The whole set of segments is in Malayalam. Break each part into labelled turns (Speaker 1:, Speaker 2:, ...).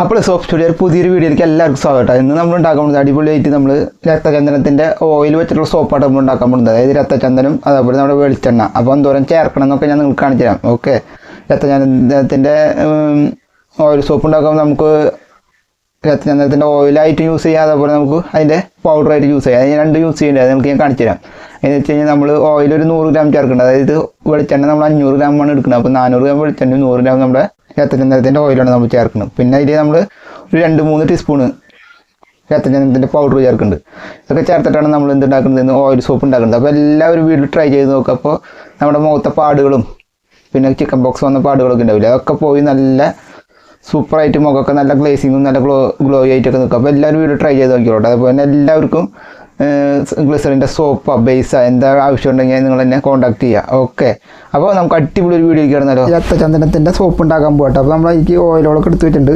Speaker 1: അപ്പോൾ സോപ്പ് സ്റ്റുഡിയോ പുതിയൊരു വീഡിയോയിലേക്ക് എല്ലാവർക്കും സ്വാഗതം ഇന്ന് നമ്മൾ ഉണ്ടാക്കാൻ പോകുന്നത് അടിപൊളിയായിട്ട് നമ്മൾ രക്തചന്ദനത്തിൻ്റെ ഓയിൽ വെച്ചിട്ടുള്ള സോപ്പാണ് നമ്മൾ ഉണ്ടാക്കാൻ പോകുന്നത് അതായത് രക്തചന്ദനം അതേപോലെ നമ്മുടെ വെളിച്ചെണ്ണ അപ്പോൾ എന്തോരം ചേർക്കണം എന്നൊക്കെ ഞാൻ നിങ്ങൾക്ക് കാണിച്ചു തരാം ഓക്കെ രക്തചന്ദനത്തിൻ്റെ ഓയിൽ സോപ്പ് ഉണ്ടാക്കുമ്പോൾ നമുക്ക് രത്നചന്ദ്രത്തിൻ്റെ ഓയിലായിട്ട് യൂസ് ചെയ്യാം അതേപോലെ നമുക്ക് അതിൻ്റെ പൗഡറായിട്ട് യൂസ് ചെയ്യാം അതിന് രണ്ട് യൂസ് ചെയ്യേണ്ടത് നമുക്ക് ഞാൻ കാണിച്ചു തരാം എന്ന് വെച്ച് കഴിഞ്ഞാൽ നമ്മൾ ഓയിൽ ഒരു നൂറ് ഗ്രാം ചേർക്കേണ്ടത് അതായത് വെളിച്ചെണ്ണ നമ്മൾ അഞ്ഞൂറ് ആണ് എടുക്കുന്നത് അപ്പോൾ നാനൂറ് ഗ്രാം വെളിച്ചെണ്ണ നൂറ് ഗ്രാം നമ്മുടെ രത്നചന്ദ്രത്തിൻ്റെ ഓയിലാണ് നമ്മൾ ചേർക്കുന്നത് പിന്നെ അതിൽ നമ്മൾ ഒരു രണ്ട് മൂന്ന് ടീസ്പൂണ് രത്നചന്ദ്രത്തിൻ്റെ പൗഡർ ചേർക്കുന്നുണ്ട് ഇതൊക്കെ ചേർത്തിട്ടാണ് നമ്മൾ എന്തുണ്ടാക്കുന്നത് ഓയിൽ സോപ്പ് ഉണ്ടാക്കുന്നത് അപ്പോൾ എല്ലാവരും വീട്ടിൽ ട്രൈ ചെയ്ത് നോക്കുക അപ്പോൾ നമ്മുടെ മുഖത്തെ പാടുകളും പിന്നെ ചിക്കൻ ബോക്സ് വന്ന പാടുകളൊക്കെ ഉണ്ടാവില്ല അതൊക്കെ പോയി നല്ല സൂപ്പറായിട്ട് മുഖമൊക്കെ നല്ല ഗ്ലേസിങ്ങും നല്ല ഗ്ലോ ഗ്ലോ ആയിട്ടൊക്കെ നിൽക്കും അപ്പോൾ എല്ലാവരും വീട് ട്രൈ ചെയ്ത് നോക്കിയോട്ടെ അതുപോലെ തന്നെ എല്ലാവർക്കും ഗ്ലിസറിൻ്റെ സോപ്പ് ബേസോ എന്താ ആവശ്യം ഉണ്ടെങ്കിൽ നിങ്ങൾ എന്നെ കോൺടാക്ട് ചെയ്യുക ഓക്കെ അപ്പോൾ നമുക്ക് അടിപൊളി ഒരു വീഡിയോ കിടന്നാലോ രക്തചന്ദനത്തിൻ്റെ സോപ്പ് ഉണ്ടാക്കാൻ പോകട്ടെ അപ്പോൾ നമ്മൾ അതിലേക്ക് ഓയിലോളൊക്കെ എടുത്ത് വെച്ചിട്ടുണ്ട്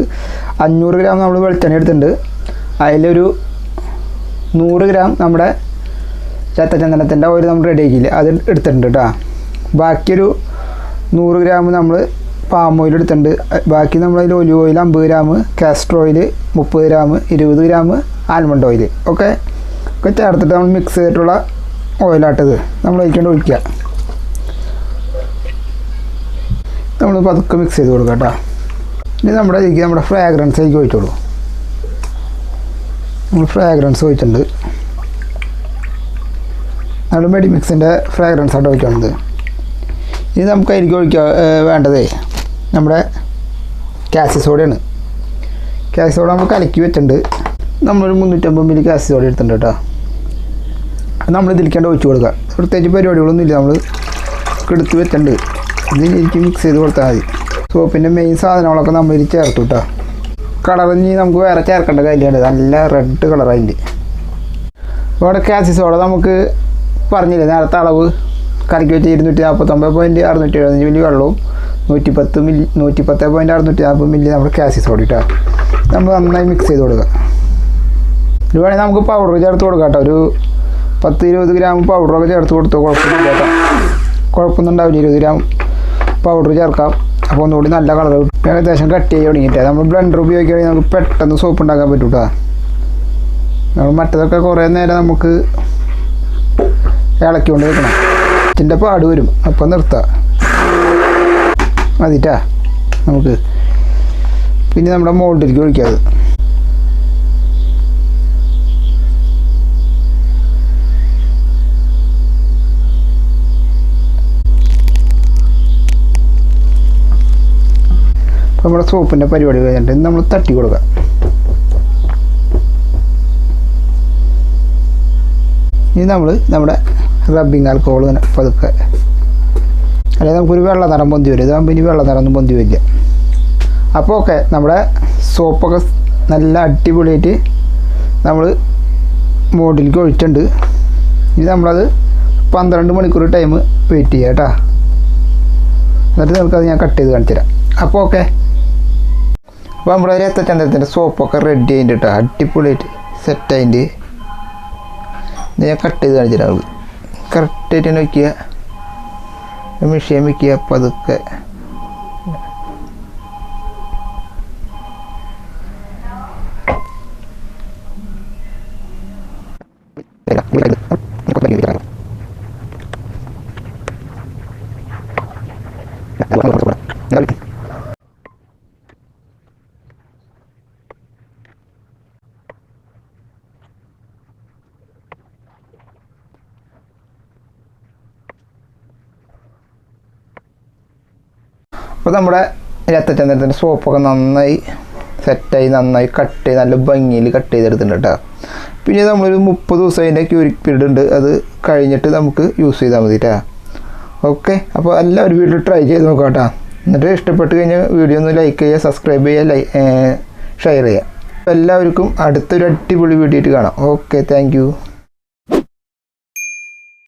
Speaker 1: അഞ്ഞൂറ് ഗ്രാം നമ്മൾ വെളിച്ചെണ്ണ എടുത്തിട്ടുണ്ട് അതിലൊരു നൂറ് ഗ്രാം നമ്മുടെ രക്തചന്ദനത്തിൻ്റെ ഓയിൽ നമ്മൾ റെഡിയാക്കിയില്ലേ അത് എടുത്തിട്ടുണ്ട് കേട്ടോ ബാക്കിയൊരു നൂറ് ഗ്രാം നമ്മൾ പാം ഓയിൽ എടുത്തിട്ടുണ്ട് ബാക്കി നമ്മളതിൽ ഒലിവ് ഓയിൽ അമ്പത് ഗ്രാം കാസ്റ്റർ ഓയിൽ മുപ്പത് ഗ്രാം ഇരുപത് ഗ്രാം ആൽമണ്ട് ഓയിൽ ഓക്കെ ഒക്കെ ചേർത്തിട്ട് നമ്മൾ മിക്സ് ചെയ്തിട്ടുള്ള ഓയിലാട്ടത് നമ്മൾ ഒഴിക്കേണ്ട ഒഴിക്കുക നമ്മൾ പതുക്കെ മിക്സ് ചെയ്ത് കൊടുക്കുക കേട്ടോ ഇനി നമ്മുടെ ഇതിലേക്ക് നമ്മുടെ ഫ്രാഗ്രൻസ് അതിലേക്ക് ഒഴിച്ചോളൂ നമ്മൾ ഫ്രാഗ്രൻസ് ഒഴിച്ചിട്ടുണ്ട് നമ്മൾ മെഡിമിക്സിൻ്റെ ഫ്രാഗ്രൻസ് ആയിട്ട് ഒഴിക്കണത് ഇനി നമുക്ക് അതിലേക്ക് ഒഴിക്കാൻ വേണ്ടതേ നമ്മുടെ കാസിസോഡയാണ് കാസിസോഡ നമ്മൾ കലക്കി വെച്ചിട്ടുണ്ട് നമ്മളൊരു മുന്നൂറ്റമ്പത് മില്ലി കാസിസോഡ എടുത്തിട്ടുണ്ട് കേട്ടോ നമ്മൾ ഇതിലേക്കാണ്ട് ഒഴിച്ചു കൊടുക്കുക പ്രത്യേകിച്ച് പരിപാടികളൊന്നും ഇല്ല നമ്മൾ എടുത്ത് വെച്ചിട്ടുണ്ട് ഇത് ശരിക്കും മിക്സ് ചെയ്ത് കൊടുത്താൽ മതി സോപ്പിൻ്റെ മെയിൻ സാധനങ്ങളൊക്കെ നമ്മൾ ഇതിൽ ചേർത്തു കേട്ടോ കളറിഞ്ഞ് നമുക്ക് വേറെ ചേർക്കേണ്ട കാര്യമാണ് നല്ല റെഡ് കളറായിട്ട് ഇവിടെ അവിടെ കാസിസോടെ നമുക്ക് പറഞ്ഞില്ലേ നേരത്തെ അളവ് കലക്കി വെച്ച് ഇരുന്നൂറ്റി നാൽപ്പത്തൊമ്പത് പോയിൻറ്റ് അറുന്നൂറ്റി എഴുപത്തഞ്ച് മില്ലി വെള്ളവും നൂറ്റി പത്ത് മില്ലി നൂറ്റി പത്ത് പോയിൻ്റ് അറുന്നൂറ്റി നാൽപ്പത് മില്ലി നമ്മൾ കാസിസ് കൊടുക്കാം നമ്മൾ നന്നായി മിക്സ് ചെയ്ത് കൊടുക്കുക ഇത് വേണമെങ്കിൽ നമുക്ക് പൗഡർ ചേർത്ത് കൊടുക്കാം കേട്ടോ ഒരു പത്ത് ഇരുപത് ഗ്രാം പൗഡറൊക്കെ ചേർത്ത് കൊടുത്തോ കുഴപ്പമൊന്നും കേട്ടോ കുഴപ്പമൊന്നും ഉണ്ടാവില്ല ഇരുപത് ഗ്രാം പൗഡർ ചേർക്കാം അപ്പോൾ ഒന്നുകൂടി നല്ല കളർ കിട്ടും ഏകദേശം കട്ട് ചെയ്ത് തുടങ്ങിയിട്ട് നമ്മൾ ബ്ലെൻഡർ ഉപയോഗിക്കുകയാണെങ്കിൽ നമുക്ക് പെട്ടെന്ന് സോപ്പ് ഉണ്ടാക്കാൻ പറ്റും കേട്ടോ നമ്മൾ മറ്റതൊക്കെ കുറേ നേരം നമുക്ക് ഇളക്കിക്കൊണ്ട് വെക്കണം ഇതിൻ്റെ പാട് വരും അപ്പം നിർത്താം മതിട്ടാ നമുക്ക് പിന്നെ നമ്മുടെ മോൾഡിലേക്ക് ഒഴിക്കാതെ നമ്മുടെ സോപ്പിൻ്റെ പരിപാടി കഴിഞ്ഞിട്ട് നമ്മൾ തട്ടി കൊടുക്കുക ഇനി നമ്മൾ നമ്മുടെ റബ്ബിങ് ആൽക്കോൾ ഇങ്ങനെ പതുക്കെ അല്ലെങ്കിൽ നമുക്കൊരു വെള്ള നിറം പൊന്തി വരും ഇതാകുമ്പോൾ ഇനി വെള്ള നിറം ഒന്നും പൊന്തി വരില്ല അപ്പോൾ ഓക്കെ നമ്മുടെ സോപ്പൊക്കെ നല്ല അടിപൊളിയായിട്ട് നമ്മൾ മോഡിലേക്ക് ഒഴിച്ചിട്ടുണ്ട് ഇനി നമ്മളത് പന്ത്രണ്ട് മണിക്കൂർ ടൈം വെയിറ്റ് ചെയ്യുക കേട്ടോ എന്നിട്ട് നമുക്കത് ഞാൻ കട്ട് ചെയ്ത് കാണിച്ചു തരാം അപ്പോൾ ഓക്കെ അപ്പോൾ നമ്മുടെ രക്തചന്ദ്രത്തിൻ്റെ സോപ്പൊക്കെ റെഡി ആയിട്ട് കേട്ടോ അടിപൊളിയായിട്ട് സെറ്റായിട്ട് ഞാൻ കട്ട് ചെയ്ത് കാണിച്ചു തരാം കറക്റ്റായിട്ട് നോക്കിയാൽ ഒന്ന് ക്ഷമിക്കുക പതുക്കെ Gracias. അപ്പോൾ നമ്മുടെ രക്തചന്ദ്രത്തിൻ്റെ സോപ്പൊക്കെ നന്നായി സെറ്റായി നന്നായി കട്ട് ചെയ്ത് നല്ല ഭംഗിയിൽ കട്ട് ചെയ്തെടുത്തിട്ടുണ്ട് കേട്ടോ പിന്നെ നമ്മളൊരു മുപ്പത് ദിവസം അതിൻ്റെ ക്യൂരിക് പീരീഡ് ഉണ്ട് അത് കഴിഞ്ഞിട്ട് നമുക്ക് യൂസ് ചെയ്താൽ മതി കേട്ടോ ഓക്കെ അപ്പോൾ എല്ലാവരും വീട്ടിൽ ട്രൈ ചെയ്ത് നോക്കാം കേട്ടോ എന്നിട്ട് ഇഷ്ടപ്പെട്ട് കഴിഞ്ഞാൽ വീഡിയോ ഒന്ന് ലൈക്ക് ചെയ്യുക സബ്സ്ക്രൈബ് ചെയ്യുക ലൈ ഷെയർ ചെയ്യുക എല്ലാവർക്കും അടുത്തൊരു അടിപൊളി വീഡിയോ കാണാം ഓക്കെ താങ്ക്